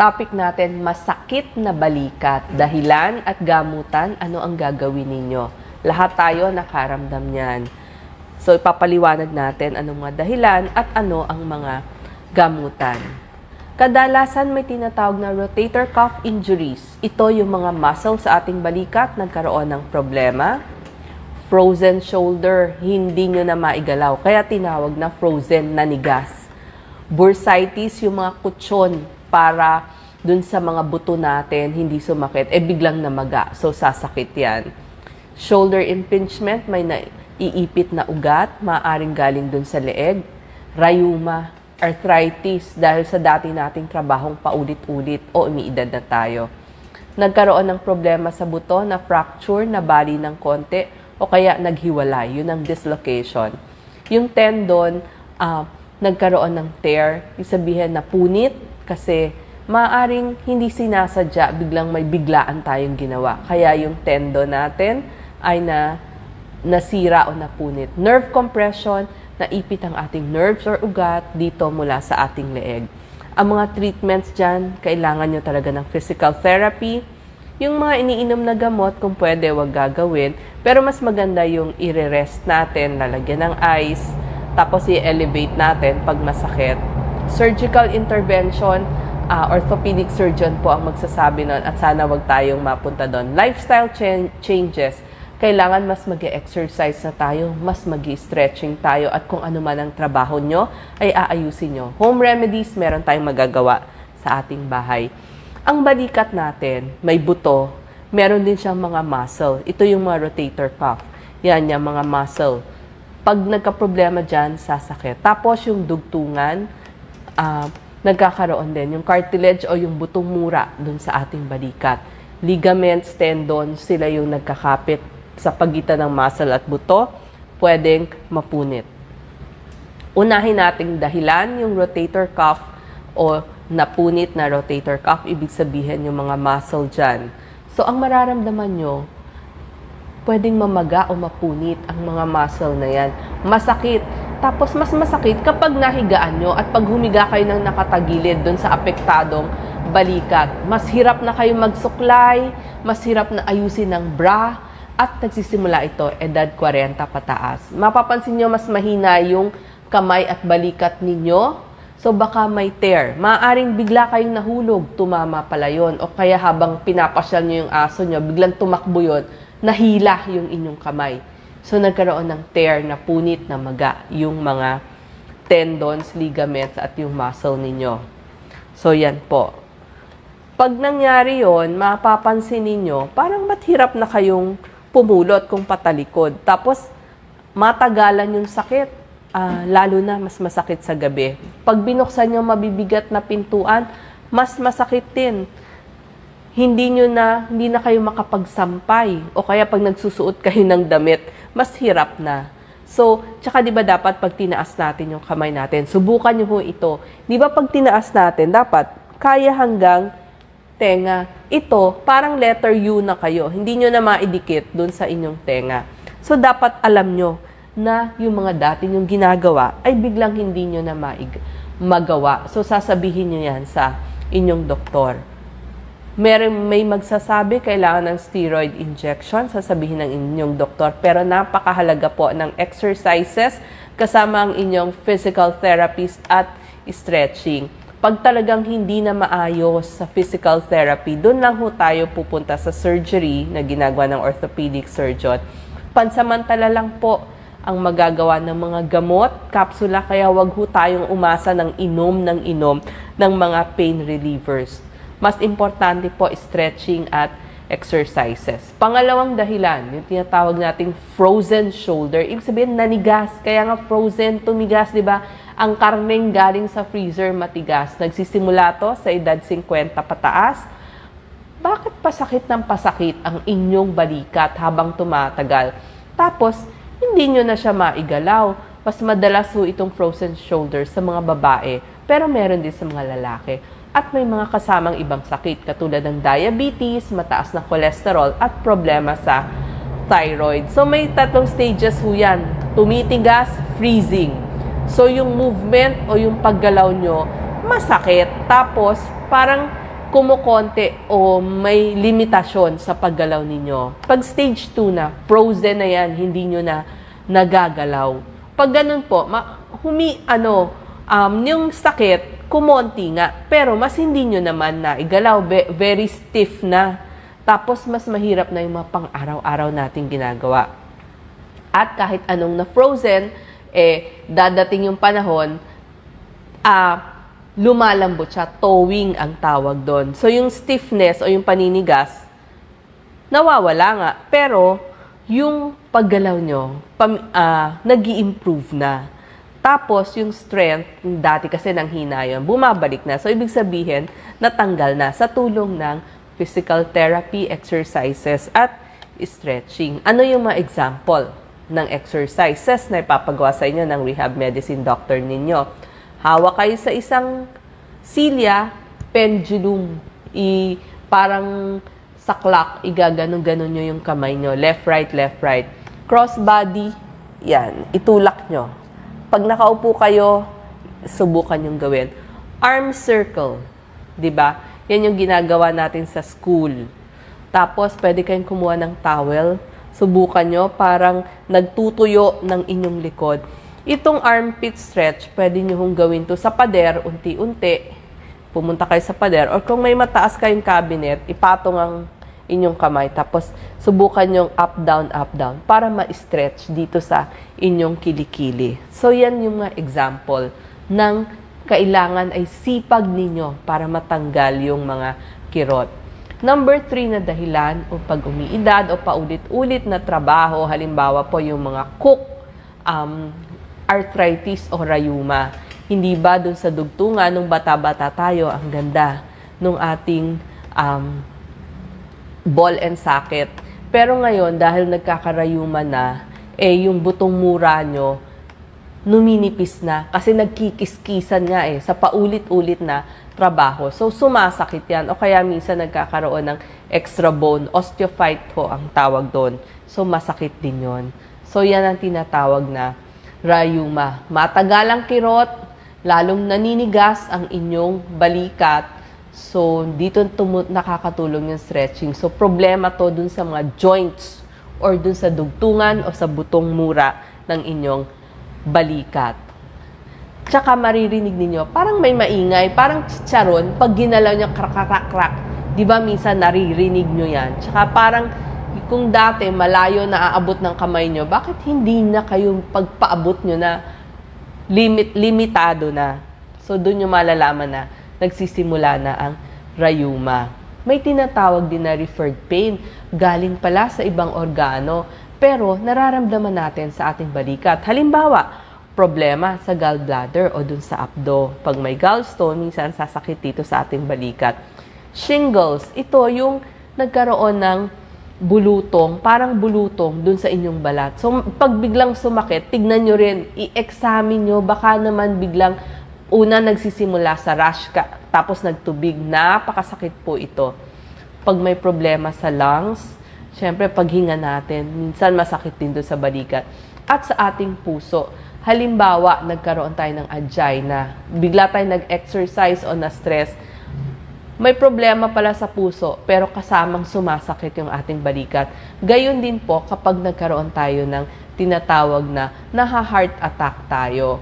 Topic natin, masakit na balikat. Dahilan at gamutan, ano ang gagawin ninyo? Lahat tayo nakaramdam niyan. So, ipapaliwanag natin anong mga dahilan at ano ang mga gamutan. Kadalasan may tinatawag na rotator cuff injuries. Ito yung mga muscle sa ating balikat nagkaroon ng problema. Frozen shoulder, hindi nyo na maigalaw. Kaya tinawag na frozen na nigas. Bursitis, yung mga kutsyon para dun sa mga buto natin, hindi sumakit, eh biglang namaga. So, sasakit yan. Shoulder impingement, may naiipit na ugat, maaaring galing dun sa leeg. Rayuma, arthritis, dahil sa dati nating trabahong paulit-ulit o umiidad na tayo. Nagkaroon ng problema sa buto na fracture, na bali ng konti, o kaya naghiwalay. Yun ang dislocation. Yung tendon, ah, nagkaroon ng tear, yung sabihin na punit, kasi maaring hindi sinasadya, biglang may biglaan tayong ginawa. Kaya yung tendon natin ay na nasira o napunit. Nerve compression, naipit ang ating nerves or ugat dito mula sa ating leeg. Ang mga treatments dyan, kailangan nyo talaga ng physical therapy. Yung mga iniinom na gamot, kung pwede, wag gagawin. Pero mas maganda yung i-rest natin, lalagyan ng ice, tapos i-elevate natin pag masakit. Surgical intervention, ah, orthopedic surgeon po ang magsasabi nun at sana wag tayong mapunta doon. Lifestyle chen- changes, kailangan mas mag exercise na tayo, mas mag stretching tayo at kung ano man ang trabaho nyo ay aayusin nyo. Home remedies, meron tayong magagawa sa ating bahay. Ang balikat natin, may buto, meron din siyang mga muscle. Ito yung mga rotator cuff. Yan, yung mga muscle. Pag nagka-problema dyan, sasakit. Tapos yung dugtungan, ah, nagkakaroon din. Yung cartilage o yung butong mura dun sa ating balikat. Ligaments, tendons, sila yung nagkakapit sa pagitan ng muscle at buto, pwedeng mapunit. Unahin nating dahilan yung rotator cuff o napunit na rotator cuff, ibig sabihin yung mga muscle dyan. So, ang mararamdaman nyo, pwedeng mamaga o mapunit ang mga muscle na yan. Masakit. Tapos mas masakit kapag nahigaan nyo at pag humiga kayo ng nakatagilid doon sa apektadong balikat. Mas hirap na kayo magsuklay, mas hirap na ayusin ng bra, at nagsisimula ito edad 40 pataas. Mapapansin nyo mas mahina yung kamay at balikat ninyo. So baka may tear. Maaring bigla kayong nahulog, tumama pala yon. O kaya habang pinapasyal nyo yung aso nyo, biglang tumakbo yon, nahila yung inyong kamay. So nagkaroon ng tear na punit na maga yung mga tendons, ligaments at yung muscle ninyo. So yan po. Pag nangyari yon, mapapansin ninyo, parang mathirap na kayong pumulot kung patalikod. Tapos, matagalan yung sakit. Ah, lalo na, mas masakit sa gabi. Pag binuksan yung mabibigat na pintuan, mas masakit din. Hindi nyo na, hindi na kayo makapagsampay. O kaya pag nagsusuot kayo ng damit, mas hirap na. So, tsaka di ba dapat pag tinaas natin yung kamay natin, subukan nyo ho ito. Di ba pag tinaas natin, dapat kaya hanggang tenga. Ito, parang letter U na kayo. Hindi nyo na maidikit dun sa inyong tenga. So, dapat alam nyo na yung mga dati yung ginagawa ay biglang hindi nyo na maig magawa. So, sasabihin nyo yan sa inyong doktor. Meron, may magsasabi, kailangan ng steroid injection, sasabihin ng inyong doktor. Pero napakahalaga po ng exercises kasama ang inyong physical therapist at stretching. Pag talagang hindi na maayos sa physical therapy, doon lang ho tayo pupunta sa surgery na ginagawa ng orthopedic surgeon. Pansamantala lang po ang magagawa ng mga gamot, kapsula, kaya wag ho tayong umasa ng inom ng inom ng mga pain relievers. Mas importante po stretching at exercises. Pangalawang dahilan, yung tinatawag nating frozen shoulder. Ibig sabihin, nanigas. Kaya nga frozen, tumigas, di ba? Ang karneng galing sa freezer, matigas. Nagsisimula to sa edad 50 pataas. Bakit pasakit ng pasakit ang inyong balikat habang tumatagal? Tapos, hindi nyo na siya maigalaw. Mas madalas ho itong frozen shoulder sa mga babae, pero meron din sa mga lalaki at may mga kasamang ibang sakit katulad ng diabetes, mataas na cholesterol at problema sa thyroid. So may tatlong stages ho yan. Tumitigas, freezing. So yung movement o yung paggalaw nyo, masakit. Tapos parang kumukonte o may limitasyon sa paggalaw ninyo. Pag stage 2 na, frozen na yan, hindi nyo na nagagalaw. Pag ganun po, ma- humi, ano, um, yung sakit, kumonti nga, pero mas hindi nyo naman na igalaw, very stiff na. Tapos mas mahirap na yung mga pang-araw-araw nating ginagawa. At kahit anong na frozen, eh, dadating yung panahon, ah, lumalambot siya, towing ang tawag doon. So yung stiffness o yung paninigas, nawawala nga. Pero yung paggalaw nyo, pam, ah, nag improve na. Tapos yung strength, dati kasi nang hina yun, bumabalik na. So ibig sabihin, natanggal na sa tulong ng physical therapy, exercises, at stretching. Ano yung mga example ng exercises na ipapagawa sa inyo ng rehab medicine doctor ninyo? Hawak kayo sa isang silya, pendulum. I, parang sa clock, igaganon-ganon nyo yung kamay nyo. Left, right, left, right. Cross body, yan. Itulak nyo. Pag nakaupo kayo, subukan yung gawin. Arm circle, di ba? Yan yung ginagawa natin sa school. Tapos, pwede kayong kumuha ng towel. Subukan nyo, parang nagtutuyo ng inyong likod. Itong armpit stretch, pwede nyo hong gawin to sa pader, unti-unti. Pumunta kayo sa pader. Or kung may mataas kayong cabinet, ipatong ang inyong kamay. Tapos, subukan yung up, down, up, down para ma-stretch dito sa inyong kilikili. So, yan yung mga example ng kailangan ay sipag ninyo para matanggal yung mga kirot. Number three na dahilan o pag umiidad o paulit-ulit na trabaho, halimbawa po yung mga cook, um, arthritis o rayuma. Hindi ba dun sa dugtungan nung bata-bata tayo, ang ganda nung ating um, ball and socket. Pero ngayon, dahil nagkakarayuma na, eh yung butong mura nyo, numinipis na kasi nagkikiskisan nga eh sa paulit-ulit na trabaho. So sumasakit yan o kaya minsan nagkakaroon ng extra bone, osteophyte ho ang tawag doon. So masakit din yon. So yan ang tinatawag na rayuma. Matagalang kirot, lalong naninigas ang inyong balikat. So dito tumu- nakakatulong yung stretching. So problema to dun sa mga joints or dun sa dugtungan o sa butong mura ng inyong balikat. Tsaka maririnig ninyo, parang may maingay, parang chicharon, pag ginalaw niya krak krak krak di ba minsan naririnig nyo yan? Tsaka parang kung dati malayo na aabot ng kamay nyo, bakit hindi na kayo pagpaabot nyo na limit, limitado na? So doon nyo malalaman na nagsisimula na ang rayuma. May tinatawag din na referred pain, galing pala sa ibang organo, pero nararamdaman natin sa ating balikat. Halimbawa, problema sa gallbladder o dun sa abdo. Pag may gallstone, minsan sasakit dito sa ating balikat. Shingles, ito yung nagkaroon ng bulutong, parang bulutong dun sa inyong balat. So, pag biglang sumakit, tignan nyo rin, i-examine nyo, baka naman biglang una nagsisimula sa rash ka, tapos nagtubig. Napakasakit po ito. Pag may problema sa lungs, syempre paghinga natin, minsan masakit din doon sa balikat. At sa ating puso, halimbawa, nagkaroon tayo ng angina, bigla tayo nag-exercise o na-stress, may problema pala sa puso, pero kasamang sumasakit yung ating balikat. Gayon din po kapag nagkaroon tayo ng tinatawag na naha-heart attack tayo.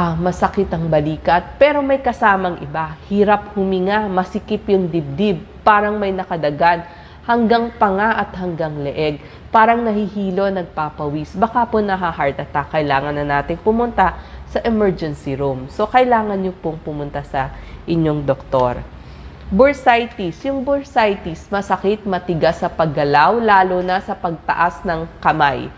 Ah, masakit ang balikat, pero may kasamang iba. Hirap huminga, masikip yung dibdib, parang may nakadagan, hanggang panga at hanggang leeg. Parang nahihilo, nagpapawis. Baka po naha-heart attack, kailangan na natin pumunta sa emergency room. So, kailangan nyo pong pumunta sa inyong doktor. Bursitis. Yung bursitis, masakit, matigas sa paggalaw, lalo na sa pagtaas ng kamay.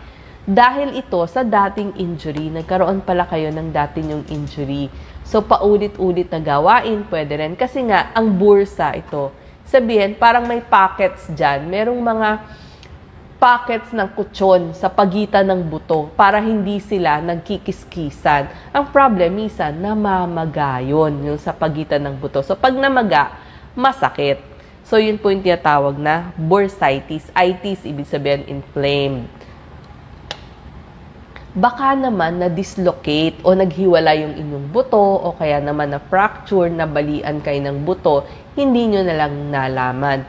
Dahil ito sa dating injury, nagkaroon pala kayo ng dating yung injury. So, paulit-ulit na gawain, pwede rin. Kasi nga, ang bursa ito, sabihin, parang may pockets dyan. Merong mga pockets ng kutsyon sa pagitan ng buto para hindi sila nagkikiskisan. Ang problem, minsan, namamagayon yung sa pagitan ng buto. So, pag namaga, masakit. So, yun po yung tinatawag na bursitis. Itis, ibig sabihin inflamed. Baka naman na-dislocate o naghiwala yung inyong buto o kaya naman na fracture, na balian kayo ng buto, hindi nyo na lang nalaman.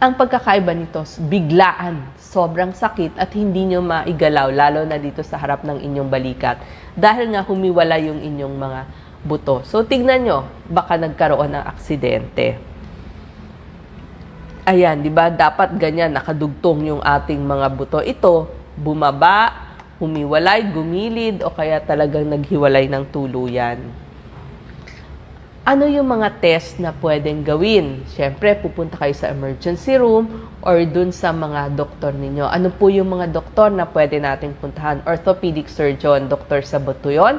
Ang pagkakaiba nito, biglaan, sobrang sakit at hindi nyo maigalaw, lalo na dito sa harap ng inyong balikat. Dahil nga humiwala yung inyong mga buto. So, tignan nyo, baka nagkaroon ng aksidente. Ayan, di ba? Dapat ganyan, nakadugtong yung ating mga buto. Ito, bumaba, humiwalay, gumilid, o kaya talagang naghiwalay ng tuluyan. Ano yung mga test na pwedeng gawin? Siyempre, pupunta kayo sa emergency room or dun sa mga doktor ninyo. Ano po yung mga doktor na pwede nating puntahan? Orthopedic surgeon, doktor sa buto yun.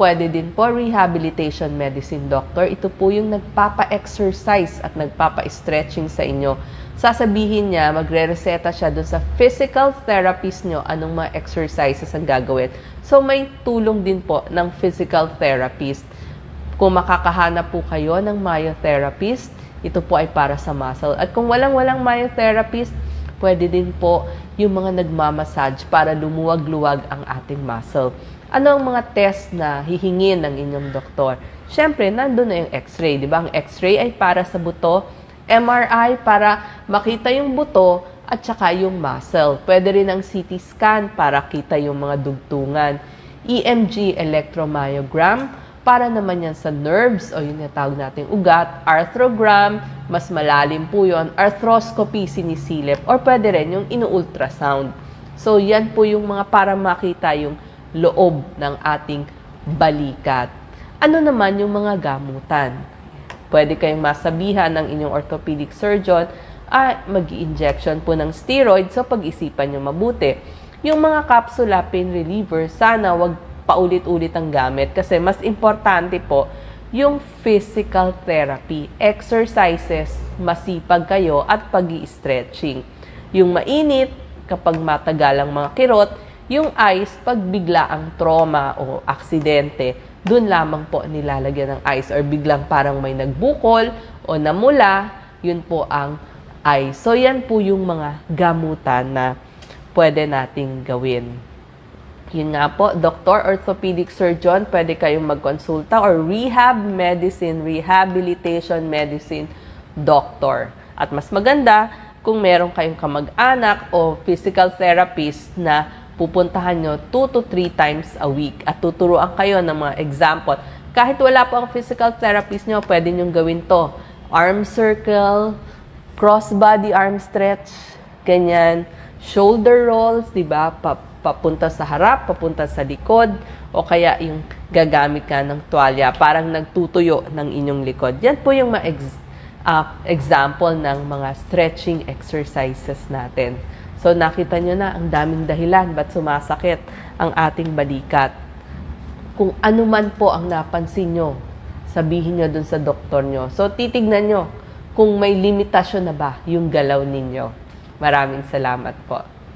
Pwede din po rehabilitation medicine doctor. Ito po yung nagpapa-exercise at nagpapa-stretching sa inyo. Sasabihin niya, magre-reseta siya dun sa physical therapist nyo anong mga exercises ang gagawin. So may tulong din po ng physical therapist. Kung makakahanap po kayo ng myotherapist, ito po ay para sa muscle. At kung walang-walang myotherapist, pwede din po yung mga nagmamassage para lumuwag-luwag ang ating muscle. Ano ang mga test na hihingin ng inyong doktor? Siyempre, nandun na yung x-ray, di ba? Ang x-ray ay para sa buto, MRI para makita yung buto at saka yung muscle. Pwede rin ang CT scan para kita yung mga dugtungan. EMG, electromyogram, para naman yan sa nerves o yun yung tawag nating ugat, arthrogram, mas malalim po yun, arthroscopy, sinisilip, or pwede rin yung inu-ultrasound. So, yan po yung mga para makita yung loob ng ating balikat. Ano naman yung mga gamutan? Pwede kayong masabihan ng inyong orthopedic surgeon, ah, mag injection po ng steroid, so pag-isipan nyo mabuti. Yung mga capsula pain reliever, sana wag paulit-ulit ang gamit kasi mas importante po yung physical therapy, exercises, masipag kayo at pag stretching Yung mainit, kapag matagalang mga kirot, yung ice, pag bigla ang trauma o aksidente, dun lamang po nilalagyan ng ice or biglang parang may nagbukol o namula, yun po ang ice. So yan po yung mga gamutan na pwede nating gawin. Yun nga po, doctor, orthopedic surgeon, pwede kayong magkonsulta or rehab medicine, rehabilitation medicine doctor. At mas maganda kung meron kayong kamag-anak o physical therapist na pupuntahan nyo 2 to 3 times a week at tuturuan kayo ng mga example. Kahit wala po ang physical therapist nyo, pwede nyo gawin to. Arm circle, cross-body arm stretch, ganyan. Shoulder rolls, di ba? Pa- papunta sa harap, papunta sa likod, o kaya yung gagamit ka ng tuwalya, parang nagtutuyo ng inyong likod. Yan po yung mga ex- ah, example ng mga stretching exercises natin. So nakita nyo na ang daming dahilan ba't sumasakit ang ating balikat. Kung ano man po ang napansin nyo, sabihin nyo dun sa doktor nyo. So titignan nyo kung may limitasyon na ba yung galaw ninyo. Maraming salamat po.